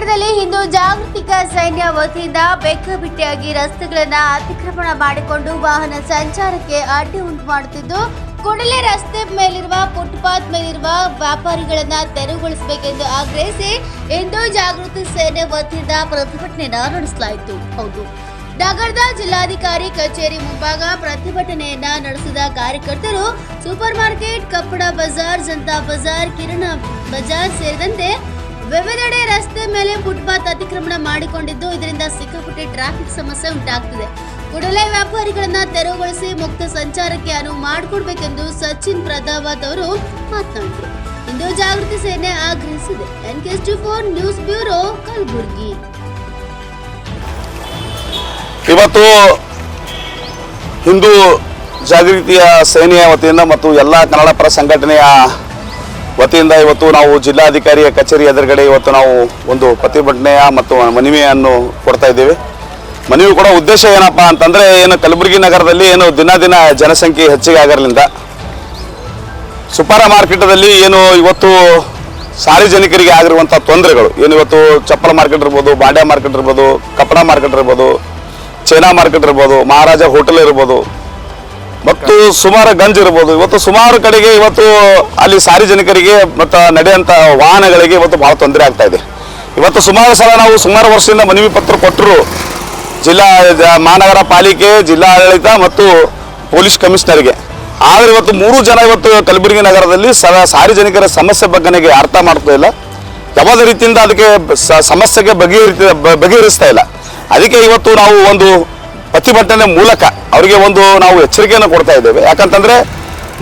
ನಗರದಲ್ಲಿ ಹಿಂದೂ ಜಾಗೃತಿಕ ಸೈನ್ಯ ವತಿಯಿಂದ ಬೆಕ್ಕಬಿಟ್ಟಿಯಾಗಿ ರಸ್ತೆಗಳನ್ನ ಅತಿಕ್ರಮಣ ಮಾಡಿಕೊಂಡು ವಾಹನ ಸಂಚಾರಕ್ಕೆ ಅಡ್ಡಿ ಉಂಟು ಮಾಡುತ್ತಿದ್ದು, ಕೂಡಲೇ ರಸ್ತೆ ಮೇಲಿರುವ ಫುಟ್ಪಾತ್ ಮೇಲಿರುವ ವ್ಯಾಪಾರಿಗಳನ್ನ ತೆರವುಗೊಳಿಸಬೇಕೆಂದು ಆಗ್ರಹಿಸಿ ಹಿಂದೂ ಜಾಗೃತಿ ಸೇನೆ ವತಿಯಿಂದ ಪ್ರತಿಭಟನೆಯನ್ನ ನಡೆಸಲಾಯಿತು. ಹೌದು. ನಗರದ ಜಿಲ್ಲಾಧಿಕಾರಿ ಕಚೇರಿ ಮುಂಭಾಗ ಪ್ರತಿಭಟನೆಯನ್ನ ನಡೆಸಿದ ಕಾರ್ಯಕರ್ತರು, ಸೂಪರ್ ಮಾರ್ಕೆಟ್, ಕಪ್ಪಡ ಬಜಾರ್ ಜನತಾ ಬಜಾರ್, ಕಿರಣ ಬಜಾರ್ ಸೇರಿದಂತೆ ವಿವಿಧೆಡೆ ರಸ್ತೆ ಮೇಲೆ ಫುಟ್ಪಾತ್ ಅತಿಕ್ರಮಣ ಮಾಡಿಕೊಂಡಿದ್ದು, ಇದರಿಂದ ಸಿಕ್ಕಾಪಟ್ಟೆ ಟ್ರಾಫಿಕ್ ಸಮಸ್ಯೆ ಉಂಟಾಗ್ತಿದೆ. ಕೂಡಲೇ ವ್ಯಾಪಾರಿಗಳನ್ನ ತೆರವುಗೊಳಿಸಿ ಮುಕ್ತ ಸಂಚಾರಕ್ಕೆ ಅನುವು ಮಾಡಿಕೊಡ್ಬೇಕೆಂದು ಸಚಿನ್ ಪ್ರತಾಪತ್ ಅವರು ಮಾತನಾಡಿದರು. ಇಂದು ಜಾಗೃತಿ ಸೇನೆ ಆಗ್ರಹಿಸಿದೆ. N K four news bureau, Kalaburagi. ಇವತ್ತು ಹಿಂದೂ ಜಾಗೃತಿಯ ಸೇನೆಯ ವತಿಯಿಂದ ಮತ್ತು ಎಲ್ಲ ಕನ್ನಡ ಪರ ಸಂಘಟನೆಯ ವತಿಯಿಂದ ಇವತ್ತು ನಾವು ಜಿಲ್ಲಾಧಿಕಾರಿಯ ಕಚೇರಿ ಎದುರುಗಡೆ ಇವತ್ತು ನಾವು ಒಂದು ಪ್ರತಿಭಟನೆಯ ಮತ್ತು ಮನವಿಯನ್ನು ಕೊಡ್ತಾ ಇದ್ದೇವೆ. ಮನವಿ ಕೊಡೋ ಉದ್ದೇಶ ಏನಪ್ಪ ಅಂತಂದರೆ ಏನು ಕಲಬುರಗಿ ನಗರದಲ್ಲಿ ಏನು ದಿನ ದಿನ ಜನಸಂಖ್ಯೆ ಹೆಚ್ಚಿಗೆ ಆಗಿರಲಿಂದ ಸುಪಾರ ಮಾರ್ಕೆಟದಲ್ಲಿ ಏನು ಇವತ್ತು ಸಾರ್ವಜನಿಕರಿಗೆ ಆಗಿರುವಂಥ ತೊಂದರೆಗಳು, ಏನು ಇವತ್ತು ಚಪ್ಪಲ ಮಾರ್ಕೆಟ್ ಇರ್ಬೋದು ಬಾಂಡ್ಯ ಮಾರ್ಕೆಟ್ ಇರ್ಬೋದು ಕಪಡ ಮಾರ್ಕೆಟ್ ಇರ್ಬೋದು, ಚೈನಾ ಮಾರ್ಕೆಟ್ ಇರ್ಬೋದು, ಮಹಾರಾಜ ಹೋಟೆಲ್ ಇರ್ಬೋದು ಮತ್ತು ಸುಮಾರು ಗಂಜ್ ಇರ್ಬೋದು. ಇವತ್ತು ಸುಮಾರು ಕಡೆಗೆ ಇವತ್ತು ಅಲ್ಲಿ ಸಾರ್ವಜನಿಕರಿಗೆ ಮತ್ತು ನಡೆಯುವಂಥ ವಾಹನಗಳಿಗೆ ಇವತ್ತು ಭಾಳ ತೊಂದರೆ ಆಗ್ತಾ ಇದೆ. ಇವತ್ತು ಸುಮಾರು ಸಲ ನಾವು ಸುಮಾರು ವರ್ಷದಿಂದ ಮನವಿ ಪತ್ರ ಕೊಟ್ಟರು ಜಿಲ್ಲಾ ಮಹಾನಗರ ಪಾಲಿಕೆ ಜಿಲ್ಲಾ ಆಡಳಿತ ಮತ್ತು ಪೊಲೀಸ್ ಕಮಿಷನರ್ಗೆ. ಆದರೆ ಇವತ್ತು ಮೂರು ಜನ ಇವತ್ತು ಕಲಬುರಗಿ ನಗರದಲ್ಲಿ ಸ, ಸಾರ್ವಜನಿಕರ ಸಮಸ್ಯೆ ಬಗ್ಗೆ ಅರ್ಥ ಮಾಡ್ತಾ ಇಲ್ಲ. ಯಾವುದೇ ರೀತಿಯಿಂದ ಅದಕ್ಕೆ ಸಮಸ್ಯೆಗೆ ಬಗೆಹರಿತ ಬಗೆಹರಿಸ್ತಾ ಇಲ್ಲ. ಅದಕ್ಕೆ ಇವತ್ತು ನಾವು ಒಂದು ಪ್ರತಿಭಟನೆ ಮೂಲಕ ಅವರಿಗೆ ಒಂದು ನಾವು ಎಚ್ಚರಿಕೆಯನ್ನು ಕೊಡ್ತಾ ಇದ್ದೇವೆ. ಯಾಕಂತಂದ್ರೆ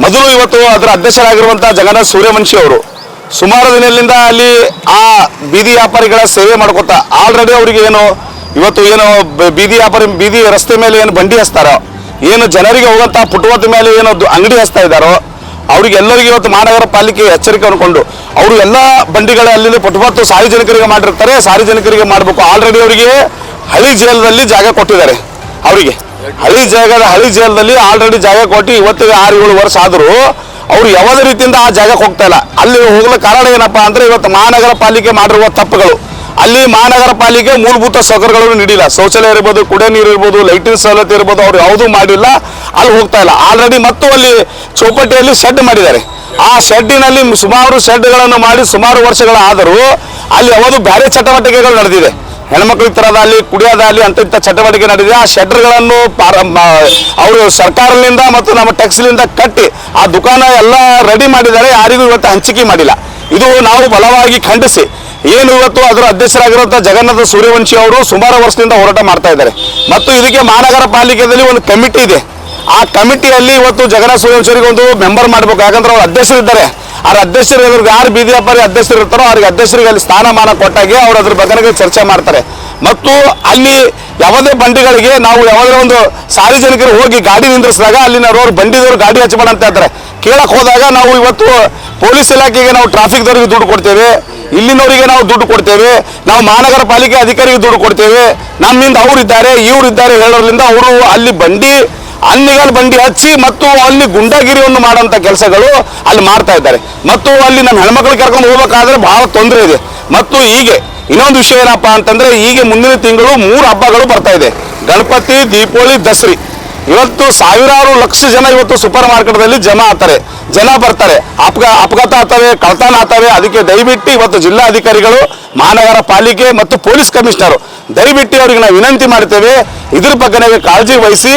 ಮೊದಲು ಇವತ್ತು ಅದರ ಅಧ್ಯಕ್ಷರಾಗಿರುವಂಥ ಜಗನ್ನಾಥ್ ಸೂರ್ಯವಂಶಿ ಅವರು ಸುಮಾರು ದಿನದಿಂದ ಅಲ್ಲಿ ಆ ಬೀದಿ ವ್ಯಾಪಾರಿಗಳ ಸೇವೆ ಮಾಡ್ಕೊತಾ ಆಲ್ರೆಡಿ ಅವರಿಗೆ ಏನು ಇವತ್ತು ಏನು ಬೀದಿ ವ್ಯಾಪಾರಿ, ಬೀದಿ ರಸ್ತೆ ಮೇಲೆ ಏನು ಬಂಡಿ ಹಚ್ತಾರೋ, ಏನು ಜನರಿಗೆ ಹೋಗುವಂಥ ಪುಟವತ್ತ ಮೇಲೆ ಏನು ಅಂಗಡಿ ಹಚ್ತಾ ಇದ್ದಾರೋ ಅವ್ರಿಗೆ ಎಲ್ಲರಿಗೂ ಇವತ್ತು ಮಹಾನಗರ ಪಾಲಿಕೆ ಎಚ್ಚರಿಕೆ ಅನ್ಕೊಂಡು ಅವರು ಎಲ್ಲ ಬಂಡಿಗಳ ಅಲ್ಲಿ ಪುಟವತ್ತು ಸಾರ್ವಜನಿಕರಿಗೆ ಮಾಡಿರ್ತಾರೆ, ಸಾರ್ವಜನಿಕರಿಗೆ ಮಾಡಬೇಕು. ಆಲ್ರೆಡಿ ಅವರಿಗೆ ಹಳಿ ಜೈಲದಲ್ಲಿ ಜಾಗ ಕೊಟ್ಟಿದ್ದಾರೆ. ಅವರಿಗೆ. ಹಳಿ ಜಾಗದ ಹಳಿ ಜಾಗದಲ್ಲಿ ಆಲ್ರೆಡಿ ಜಾಗ ಕೊಟ್ಟು ಇವತ್ತಿಗೆ ಆರು ಏಳು ವರ್ಷ ಆದರೂ ಅವರು ಯಾವುದೇ ರೀತಿಯಿಂದ ಆ ಜಾಗಕ್ಕೆ ಹೋಗ್ತಾ ಇಲ್ಲ. ಅಲ್ಲಿ ಹೋಗಲು ಕಾರಣ ಏನಪ್ಪಾ ಅಂದ್ರೆ ಇವತ್ತು ಮಹಾನಗರ ಪಾಲಿಕೆ ಮಾಡಿರುವ ತಪ್ಪುಗಳು. ಅಲ್ಲಿ ಮಹಾನಗರ ಪಾಲಿಕೆ ಮೂಲಭೂತ ಸೌಕರ್ಯಗಳನ್ನು ನೀಡಿಲ್ಲ. ಶೌಚಾಲಯ ಇರ್ಬೋದು, ಕುಡಿಯೋ ನೀರು ಇರ್ಬೋದು ಲೈಟಿಂಗ್ ಸವಲತ್ತು ಇರ್ಬೋದು, ಅವ್ರು ಯಾವುದೂ ಮಾಡಿಲ್ಲ. ಅಲ್ಲಿ ಹೋಗ್ತಾ ಇಲ್ಲ. ಆಲ್ರೆಡಿ ಮತ್ತು ಅಲ್ಲಿ ಚೌಪಟ್ಟಿಯಲ್ಲಿ ಶೆಡ್ ಮಾಡಿದ್ದಾರೆ. ಆ ಶೆಡ್ಡಿನಲ್ಲಿ ಸುಮಾರು ಶೆಡ್ಗಳನ್ನು ಮಾಡಿ ಸುಮಾರು ವರ್ಷಗಳಾದರೂ ಅಲ್ಲಿ ಯಾವುದು ಬೇರೆ ಚಟುವಟಿಕೆಗಳು ನಡೆದಿದೆ. ಹೆಣ್ಮಕ್ಳಿಗೆ ತರೋದಾಗಲಿ ಕುಡಿಯೋದಾಗಲಿ ಅಂತ ಇಂಥ ಚಟುವಟಿಕೆ ನಡೆದಿದೆ. ಆ ಶೆಡ್ಗಳನ್ನು ಅವರು ಸರ್ಕಾರದಿಂದ ಮತ್ತು ನಮ್ಮ ಟ್ಯಾಕ್ಸ್ಲಿಂದ ಕಟ್ಟಿ ಆ ದುಕಾನ ಎಲ್ಲ ರೆಡಿ ಮಾಡಿದ್ದಾರೆ. ಯಾರಿಗೂ ಇವತ್ತು ಹಂಚಿಕೆ ಮಾಡಿಲ್ಲ. ಇದು ನಾವು ಬಲವಾಗಿ ಖಂಡಿಸಿ. ಏನು ಇವತ್ತು ಅದರ ಅಧ್ಯಕ್ಷರಾಗಿರುವಂಥ ಜಗನ್ನಾಥ ಸೂರ್ಯವಂಶಿ ಅವರು ಸುಮಾರು ವರ್ಷದಿಂದ ಹೋರಾಟ ಮಾಡ್ತಾ ಇದ್ದಾರೆ. ಮತ್ತು ಇದಕ್ಕೆ ಮಹಾನಗರ ಪಾಲಿಕೆಯಲ್ಲಿ ಒಂದು ಕಮಿಟಿ ಇದೆ. ಆ ಕಮಿಟಿಯಲ್ಲಿ ಇವತ್ತು ಜಗನ್ನಾಥ ಸೂರ್ಯವಂಶರಿಗೆ ಒಂದು ಮೆಂಬರ್ ಮಾಡಬೇಕು. ಯಾಕಂದ್ರೆ ಅವರು ಅಧ್ಯಕ್ಷರಿದ್ದಾರೆ. ಅವ್ರ ಅಧ್ಯಕ್ಷರು ಯಾರು ಬೀದಿ ವ್ಯಾಪಾರಿ ಅಧ್ಯಕ್ಷರು ಇರ್ತಾರೋ ಅವ್ರಿಗೆ ಅಧ್ಯಕ್ಷರಿಗೆ ಅಲ್ಲಿ ಸ್ಥಾನಮಾನ ಕೊಟ್ಟಾಗೆ ಅವ್ರು ಅದ್ರ ಬಗ್ಗೆ ಚರ್ಚೆ ಮಾಡ್ತಾರೆ. ಮತ್ತು ಅಲ್ಲಿ ಯಾವುದೇ ಬಂಡಿಗಳಿಗೆ ನಾವು ಯಾವುದೇ ಒಂದು ಸಾರ್ವಜನಿಕರು ಹೋಗಿ ಗಾಡಿ ನಿಂದ್ರಿಸಿದಾಗ ರೋಡ್ ಬಂಡಿದವರು ಗಾಡಿ ಹಚ್ಚಬೇಡ ಅಂತ ಹೇಳ್ತಾರೆ. ಕೇಳಕ್ ಹೋದಾಗ ನಾವು ಇವತ್ತು ಪೊಲೀಸ್ ಇಲಾಖೆಗೆ ನಾವು ಟ್ರಾಫಿಕ್ದವ್ರಿಗೆ ದುಡ್ಡು ಕೊಡ್ತೇವೆ, ಇಲ್ಲಿನವರಿಗೆ ನಾವು ದುಡ್ಡು ಕೊಡ್ತೇವೆ, ನಾವು ಮಹಾನಗರ ಪಾಲಿಕೆ ಅಧಿಕಾರಿಗೆ ದುಡ್ಡು ಕೊಡ್ತೇವೆ, ನಮ್ಮಿಂದ ಅವರಿದ್ದಾರೆ ಇವರಿದ್ದಾರೆ ಹೇಳೋದ್ರಿಂದ ಅವರು ಅಲ್ಲಿ ಬಂಡಿ ಅನ್ನಿಗಲ್ ಬಂಡಿ ಹಚ್ಚಿ ಮತ್ತು ಅಲ್ಲಿ ಗುಂಡಾಗಿರಿಯನ್ನು ಮಾಡುವಂಥ ಕೆಲಸಗಳು ಅಲ್ಲಿ ಮಾಡ್ತಾ ಇದ್ದಾರೆ. ಮತ್ತು ಅಲ್ಲಿ ನಮ್ಮ ಹೆಣ್ಮಕ್ಳು ಕರ್ಕೊಂಡು ಹೋಗ್ಬೇಕಾದ್ರೆ ಬಹಳ ತೊಂದರೆ ಇದೆ. ಮತ್ತು ಹೀಗೆ ಇನ್ನೊಂದು ವಿಷಯ ಏನಪ್ಪ ಅಂತಂದ್ರೆ ಹೀಗೆ ಮುಂದಿನ ತಿಂಗಳು ಮೂರು ಹಬ್ಬಗಳು ಬರ್ತಾ ಇದೆ. ಗಣಪತಿ, ದೀಪಾವಳಿ, ದಸರಿ. ಇವತ್ತು ಸಾವಿರಾರು ಲಕ್ಷ ಜನ ಇವತ್ತು ಸೂಪರ್ ಮಾರ್ಕೆಟ್ದಲ್ಲಿ ಜಮಾ ಆಗ್ತಾರೆ. ಜನ ಬರ್ತಾರೆ. ಅಪಘಾ, ಅಪಘಾತ ಆಗ್ತವೆ ಕಳ್ತನ ಆಗ್ತವೆ, ಅದಕ್ಕೆ ದಯವಿಟ್ಟು ಇವತ್ತು ಜಿಲ್ಲಾಧಿಕಾರಿಗಳು, ಮಹಾನಗರ ಪಾಲಿಕೆ ಮತ್ತು ಪೊಲೀಸ್ ಕಮಿಷನರ್ ದಯವಿಟ್ಟು ಅವರಿಗೆ ನಾವು ವಿನಂತಿ ಮಾಡ್ತೇವೆ. ಇದ್ರ ಬಗ್ಗೆ ಕಾಳಜಿ ವಹಿಸಿ,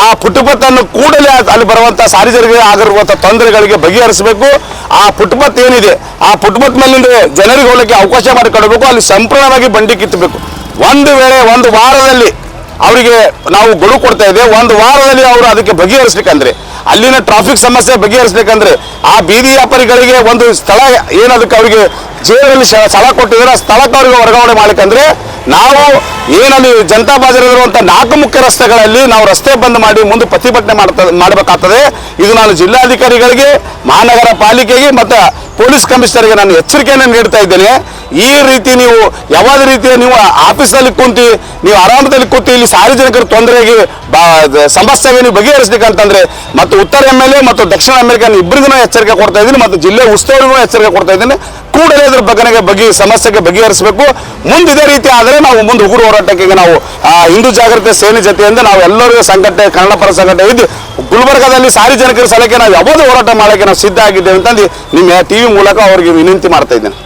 ಆ ಪುಟಪತ್ತನ್ನು ಕೂಡಲೇ ಅಲ್ಲಿ ಬರುವಂತ ಸಾರ್ವಜನಿಕರಿಗೆ ಆಗಿರುವಂತ ತೊಂದರೆಗಳಿಗೆ ಬಗೆಹರಿಸಬೇಕು. ಆ ಪುಟಪತ್ ಏನಿದೆ, ಆ ಪುಟಪತ್ ಮೇಲಿಂದ ಜನರಿಗೆ ಹೋಗಲಿಕ್ಕೆ ಅವಕಾಶ ಮಾಡಿಕೊಡಬೇಕು, ಅಲ್ಲಿ ಸಂಪೂರ್ಣವಾಗಿ ಬಂಡಿ ಕಿತ್ತಬೇಕು. ಒಂದು ವೇಳೆ, ಒಂದು ವಾರದಲ್ಲಿ ಅವರಿಗೆ ನಾವು ಗಡುವು ಕೊಡ್ತಾ ಇದ್ದೇವೆ, ಒಂದು ವಾರದಲ್ಲಿ ಅವರು ಅದಕ್ಕೆ ಬಗೆಹರಿಸ್ಬೇಕಂದ್ರೆ ಅಲ್ಲಿನ ಟ್ರಾಫಿಕ್ ಸಮಸ್ಯೆ ಬಗೆಹರಿಸಬೇಕಂದ್ರೆ ಆ ಬೀದಿ ವ್ಯಾಪಾರಿಗಳಿಗೆ ಒಂದು ಸ್ಥಳ ಏನದಕ್ಕೆ ಅವರಿಗೆ ಜೇಲಲ್ಲಿ ಸ್ಥಳ ಕೊಟ್ಟಿದ್ರೆ ಆ ಸ್ಥಳಕ್ಕೆ ಅವರಿಗೆ ವರ್ಗಾವಣೆ ಮಾಡ್ಲಿಕ್ಕಂದ್ರೆ ನಾವು ಏನಲ್ಲಿ ಜನತಾ ಬಾಜಾರ್ ಇರುವಂಥ ನಾಲ್ಕು ಮುಖ್ಯ ರಸ್ತೆಗಳಲ್ಲಿ ನಾವು ರಸ್ತೆ ಬಂದ್ ಮಾಡಿ ಮುಂದೆ ಪ್ರತಿಭಟನೆ ಮಾಡಬೇಕಾಗ್ತದೆ. ಇದು ನಾನು ಜಿಲ್ಲಾಧಿಕಾರಿಗಳಿಗೆ, ಮಹಾನಗರ ಪಾಲಿಕೆಗೆ ಮತ್ತು ಪೊಲೀಸ್ ಕಮಿಷನರ್ಗೆ ನಾನು ಎಚ್ಚರಿಕೆಯನ್ನು ನೀಡ್ತಾ ಇದ್ದೇನೆ. ಈ ರೀತಿ ನೀವು ಯಾವ ರೀತಿಯ ನೀವು ಆಫೀಸಲ್ಲಿ ಕುಂತು, ನೀವು ಆರಾಮದಲ್ಲಿ ಕೂತು, ಇಲ್ಲಿ ಸಾರ್ವಜನಿಕರ ತೊಂದರೆಗೆ ಬಾ ಸಮಸ್ಯೆಗೆ ನೀವು ಬಗೆಹರಿಸ್ಬೇಕಂತಂದ್ರೆ ಮತ್ತು ಉತ್ತರ ಎಂ ಎಲ್ ಎ ಮತ್ತು ದಕ್ಷಿಣ ಎ ಇಬ್ಬರಿಗೂ ಎಚ್ಚರಿಕೆ ಕೊಡ್ತಾ ಇದ್ದೀನಿ ಮತ್ತು ಜಿಲ್ಲೆ ಉಸ್ತುವಾರಿಗೂ ಎಚ್ಚರಿಕೆ ಕೊಡ್ತಾ ಇದ್ದೀನಿ. ಕೂಡಲೇ ಇದ್ರ ಬಗ್ಗೆ ಬಗೆ ಸಮಸ್ಯೆಗೆ ಬಗೆಹರಿಸಬೇಕು. ಮುಂದೆ ಇದೇ ರೀತಿ ಆದರೆ ನಾವು ಮುಂದೆ ಉಗುರು ಹೋರಾಟಕ್ಕೆ ನಾವು ಹಿಂದೂ ಜಾಗೃತಿ ಸೇನೆ ಜೊತೆಯಿಂದ ನಾವು ಎಲ್ಲರಿಗೂ ಸಂಘಟನೆ ಕನ್ನಡ ಪರ ಸಂಘಟನೆ ಇದ್ದು, ಗುಲ್ಬರ್ಗಾದಲ್ಲಿ ಸಾರ್ವಜನಿಕರ ಸಲಕ್ಕೆ ನಾವು ಯಾವುದೇ ಹೋರಾಟ ಮಾಡೋಕ್ಕೆ ನಾವು ಸಿದ್ಧ ಆಗಿದ್ದೇವೆ ಅಂತಂದು ನಿಮ್ಮ ಟಿವಿ ಮೂಲಕ ಅವರಿಗೆ ವಿನಂತಿ ಮಾಡ್ತಾ